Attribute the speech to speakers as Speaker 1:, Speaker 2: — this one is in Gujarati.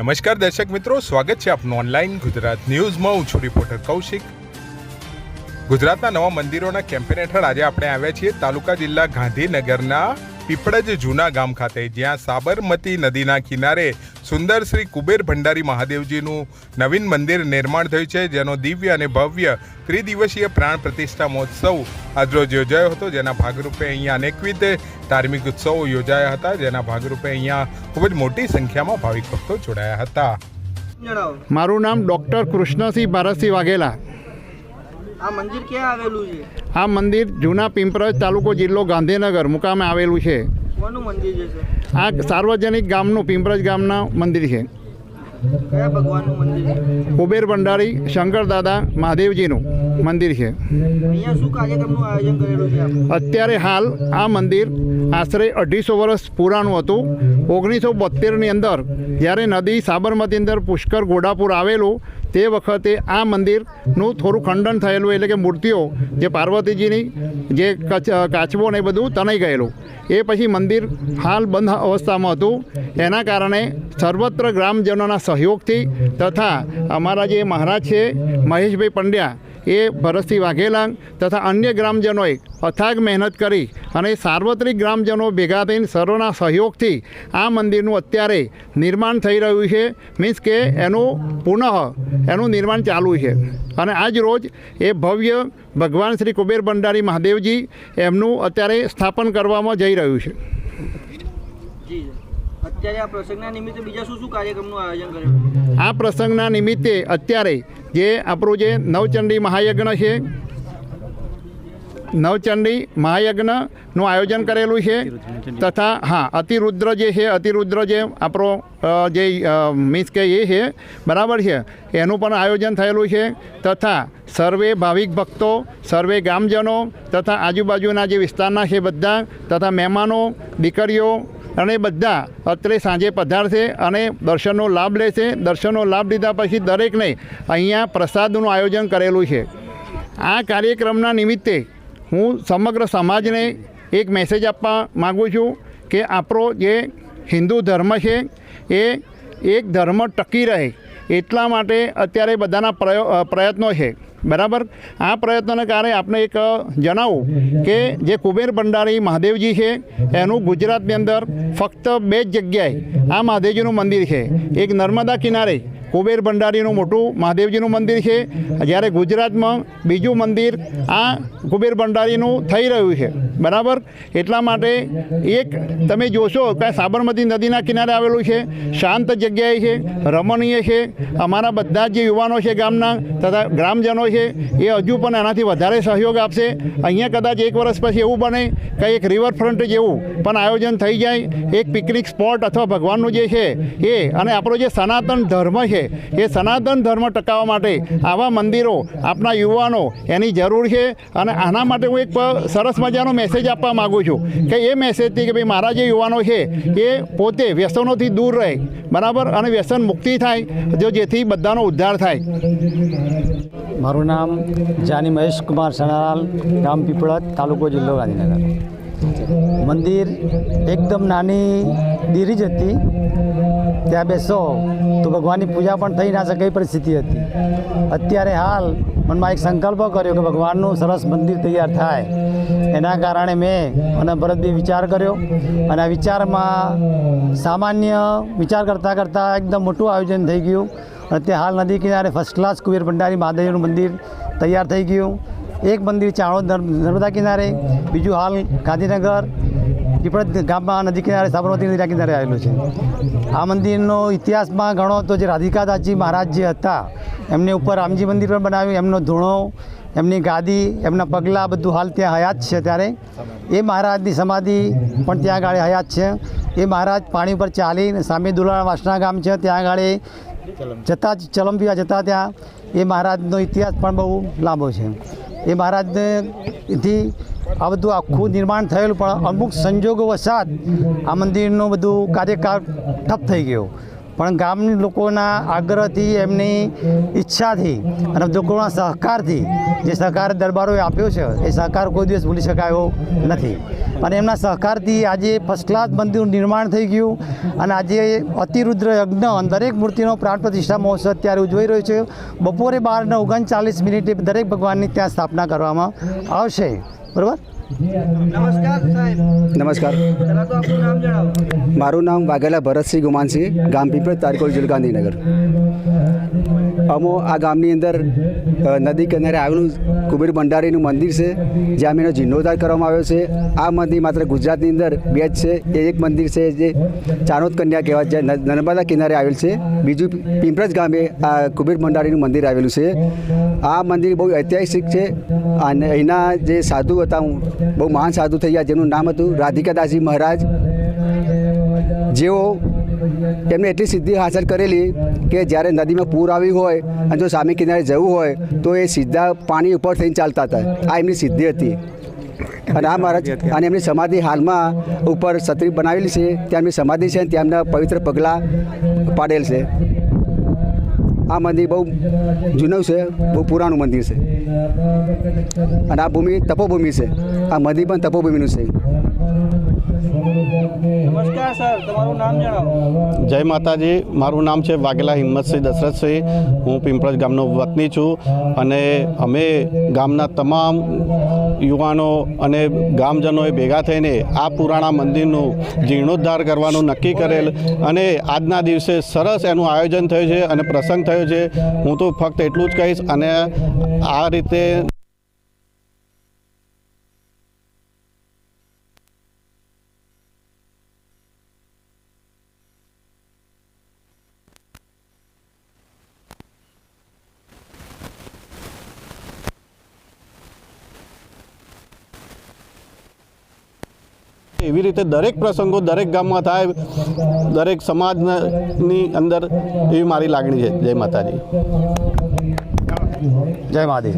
Speaker 1: નમસ્કાર દર્શક મિત્રો, સ્વાગત છે આપનું ઓનલાઈન ગુજરાત ન્યૂઝમાં હું છું રિપોર્ટર કૌશિક. ગુજરાતના નવા મંદિરોના કેમ્પેન હેઠળ આજે આપણે આવ્યા છીએ. તાલુકા જિલ્લા ગાંધીનગરના પીપળજ જૂના ગામ ખાતે જ્યાં સાબરમતી નદીના કિનારે સુંદર શ્રી કુબેર ભંડારી મહાદેવજીનું નવીન મંદિર નિર્માણ થયું છે જેનો દિવ્ય અને ભવ્ય ત્રિદિવસીય પ્રાણ પ્રતિષ્ઠા મહોત્સવ આજરોજ યોજાયો હતો. જેના ભાગરૂપે અહીંયા અનેકવિધ ધાર્મિક ઉત્સવો યોજાયા હતા જેના ભાગરૂપે અહીંયા ખૂબ જ મોટી સંખ્યામાં ભાવિક ભક્તો જોડાયા હતા.
Speaker 2: મારું નામ ડૉક્ટર કૃષ્ણસિંહ ભારતસિંહ વાઘેલા.
Speaker 3: આ મંદિર ક્યાં આવેલું છે?
Speaker 2: આ મંદિર જૂના પિંપરજ તાલુકો જિલ્લો ગાંધીનગર મુકામે આવેલું છે. આ સાર્વજનિક ગામનું પિંપરજ ગામના મંદિર છે.
Speaker 3: મંદિર છે?
Speaker 2: કુબેર ભંડારી શંકર દાદા મહાદેવજીનું. મંદિર છે. અત્યારે હાલ આ મંદિર આશરે અઢીસો વર્ષ પુરાણું હતું. ઓગણીસો બોતેરની અંદર જ્યારે નદી સાબરમતી અંદર પુષ્કર ઘોડાપુર આવેલું તે વખતે આ મંદિરનું થોડું ખંડન થયેલું એટલે કે મૂર્તિઓ જે પાર્વતીજીની જે કચ કાચબો ને એ બધું તણાઈ ગયેલું. એ પછી મંદિર હાલ બંધ અવસ્થામાં હતું. એના કારણે સર્વત્ર ગ્રામજનોના સહયોગથી તથા અમારા જે મહારાજ છે મહેશભાઈ પંડ્યા એ ભરતસિંહ વાઘેલા તથા અન્ય ગ્રામજનોએ અથાગ મહેનત કરી અને સાર્વત્રિક ગ્રામજનો ભેગા થઈને સર્વના સહયોગથી આ મંદિરનું અત્યારે નિર્માણ થઈ રહ્યું છે. મીન્સ કે એનું પુનઃ એનું નિર્માણ ચાલુ છે. અને આજ રોજ એ ભવ્ય ભગવાન શ્રી કુબેર ભંડારી મહાદેવજી એમનું અત્યારે સ્થાપન કરવામાં જઈ રહ્યું છે.
Speaker 3: આ પ્રસંગના નિમિત્તે
Speaker 2: આ પ્રસંગના નિમિત્તે અત્યારે જે આપણું જે નવચંડી મહાયજ્ઞ છે, નવચંડી મહાયજ્ઞનું આયોજન કરેલું છે, તથા હા, અતિરુદ્ર જે છે, અતિરુદ્ર જે આપણો જે મીન્સ કે એ છે, બરાબર છે, એનું પણ આયોજન થયેલું છે, તથા સર્વે ભાવિક ભક્તો, સર્વે ગામજનો, તથા આજુબાજુના જે વિસ્તારના છે બધા, તથા મહેમાનો, દીકરીઓ અને બધા અત્રે સાંજે પધારશે અને દર્શનનો લાભ લેશે દર્શનનો લાભ લીધા પછી દરેકને અહીંયા પ્રસાદનું આયોજન કરેલું છે. આ કાર્યક્રમના નિમિત્તે હું સમગ્ર સમાજને એક મેસેજ આપવા માગું છું કે આપણો જે હિન્દુ ધર્મ છે એ એક ધર્મ ટકી રહે એટલા માટે અત્યારે બધાના પ્રયો પ્રયત્નો છે. બરાબર? આ પ્રયત્નોને કારણે આપણે એક જણાવું કે જે કુબેર ભંડારી મહાદેવજી છે, એનું ગુજરાતની અંદર ફક્ત બે જ જગ્યાએ આ મહાદેવજીનું મંદિર છે. એક નર્મદા કિનારે કુબેર ભંડારીનું મોટું મહાદેવજીનું મંદિર છે. જ્યારે ગુજરાતમાં બીજું મંદિર આ કુબેર ભંડારીનું થઈ રહ્યું છે. બરાબર? એટલા માટે એક તમે જોશો કે સાબરમતી નદીના કિનારે આવેલું છે. શાંત જગ્યાએ છે, રમણીય છે. અમારા બધા જ યુવાનો છે ગામના તથા ગ્રામજનો છે, એ હજુ પણ એનાથી વધારે સહયોગ આપશે. અહીંયા કદાચ એક વર્ષ પછી એવું બને કે એક રિવરફ્રન્ટ જેવું પણ આયોજન થઈ જાય. એક પિકનિક સ્પોટ અથવા ભગવાનનું જે છે એ અને આપણો જે સનાતન ધર્મ છે એ સનાતન ધર્મ ટકાવવા માટે આવા મંદિરો આપણા યુવાનો એની જરૂર છે અને આના માટે હું એક સરસ મજાનો મેસેજ આપવા માગું છું કે એ મેસેજથી કે ભાઈ મારા જે યુવાનો છે, એ પોતે વ્યસનોથી દૂર રહે, બરાબર? અને વ્યસન મુક્તિ થાય, જો જેથી બધાનો ઉદ્ધાર થાય.
Speaker 4: મારું નામ જાની મહેશકુમાર સણાલાલ, ગામ પીપળત તાલુકો જિલ્લો ગાંધીનગર. મંદિર એકદમ નાની, દીરી જ હતી. ત્યાં બેસો. તો ભગવાનની પૂજા પણ થઈ ના શકે એ પરિસ્થિતિ હતી. અત્યારે હાલ મનમાં એક સંકલ્પ કર્યો કે ભગવાનનું સરસ મંદિર તૈયાર થાય. એના કારણે મેં અને ભરતભાઈ વિચાર કર્યો અને આ વિચારમાં સામાન્ય વિચાર કરતાં કરતાં એકદમ મોટું આયોજન થઈ ગયું. અને તે હાલ નદી કિનારે ફર્સ્ટ ક્લાસ કુબેર ભંડારી મહાદેવનું મંદિર તૈયાર થઈ ગયું. એક મંદિર ચાણોદ નર્મદા કિનારે, બીજું હાલ ગાંધીનગર પીપળદ ગામમાં નદી કિનારે સાબરમતી નદીના કિનારે આવેલું છે. આ મંદિરનો ઇતિહાસમાં ઘણો તો જે રાધિકાદાસજી મહારાજ જે હતા, એમને ઉપર રામજી મંદિર પણ બનાવ્યું, એમનો ધૂણો, એમની ગાદી, એમના પગલાં બધું હાલ ત્યાં હયાત છે ત્યારે. એ મહારાજની સમાધિ પણ ત્યાં આગળ હયાત છે. એ મહારાજ પાણી ઉપર ચાલીને સામે દુલાણા વાસણા ગામ છે, ત્યાં આગળ જતા પીવા જતા ત્યાં. એ મહારાજનો ઇતિહાસ પણ બહુ લાંબો છે. એ મહારાજનેથી આ બધું આખું નિર્માણ થયેલું, પણ અમુક સંજોગો વસાત આ મંદિરનું બધું કાર્યકાળ ઠપ થઈ ગયો. પણ ગામની લોકોના આગ્રહથી, એમની ઈચ્છાથી અને લોકોના સહકારથી જે સહકાર દરબારોએ આપ્યો છે, એ સહકાર કોઈ દિવસ ભૂલી શકાયો નથી. અને એમના સહકારથી આજે ફર્સ્ટ ક્લાસ મંદિરનું નિર્માણ થઈ ગયું. અને આજે અતિરુદ્ર યજ્ઞ દરેક મૂર્તિનો પ્રાણ પ્રતિષ્ઠા મહોત્સવ અત્યારે ઉજવાઈ રહ્યો છે. બપોરે બારને ઓગણચાલીસ મિનિટે દરેક ભગવાનની ત્યાં સ્થાપના કરવામાં આવશે. બરાબર?
Speaker 3: નમસ્કાર સાહેબ.
Speaker 5: નમસ્કાર.
Speaker 3: પહેલાં તો આપનું નામ જણાવો.
Speaker 5: મારું નામ વાઘેલા ભરતસિંહ ગુમાનસિંહ ગામ પીપળ તારકોલ જિલ્લો ગાંધીનગર. અમો આ ગામની અંદર નદી કિનારે આવેલું કુબેર ભંડારીનું મંદિર છે, જ્યાં એનો જીર્ણોદ્ધાર કરવામાં આવ્યો છે. આ મંદિર માત્ર ગુજરાતની અંદર બે જ છે. એ એક મંદિર છે જે ચાણોદ કન્યા કહેવાય છે નર્મદા કિનારે આવેલ છે. બીજું પિંપરજ ગામે આ કુબેર ભંડારીનું મંદિર આવેલું છે. આ મંદિર બહુ ઐતિહાસિક છે અને અહીંના જે સાધુ હતા, હું બહુ મહાન સાધુ થઈ ગયા, જેનું નામ હતું રાધિકાદાસજી મહારાજ. જેઓ એમને એટલી સિદ્ધિ હાંસલ કરેલી કે જ્યારે નદીમાં પૂર આવી હોય અને જો સામે કિનારે જવું હોય, તો એ સીધા પાણી ઉપર થઈને ચાલતા હતા. આ એમની સિદ્ધિ હતી. અને આ મહારાજ અને એમની સમાધિ હાલમાં ઉપર છત્રી બનાવેલી છે. ત્યાં એમની સમાધિ છે ત્યાં એમના પવિત્ર પગલાં પાડેલ છે. આ મંદિર બહુ જૂનું છે, બહુ પુરાણું મંદિર છે. અને આ ભૂમિ તપોભૂમિ છે. આ મંદિર પણ તપોભૂમિનું છે.
Speaker 6: જય માતાજી, મારું નામ છે વાઘેલા હિંમતસિંહ દશરથસિંહ. હું પિંપળજ ગામનો વતની છું અને અમે ગામના તમામ યુવાનો અને ગામજનોએ ભેગા થઈને આ પુરાણા મંદિરનું જીર્ણોદ્ધાર કરવાનું નક્કી કરેલ અને આજના દિવસે સરસ એનું આયોજન થયું છે અને પ્રસંગ થયો છે. હું તો ફક્ત એટલું જ કહીશ અને આ રીતે એવી રીતે દરેક પ્રસંગો દરેક ગામમાં થાય, દરેક સમાજની અંદર એવી મારી લાગણી છે. જય માતાજી.
Speaker 4: જય મહાદેવ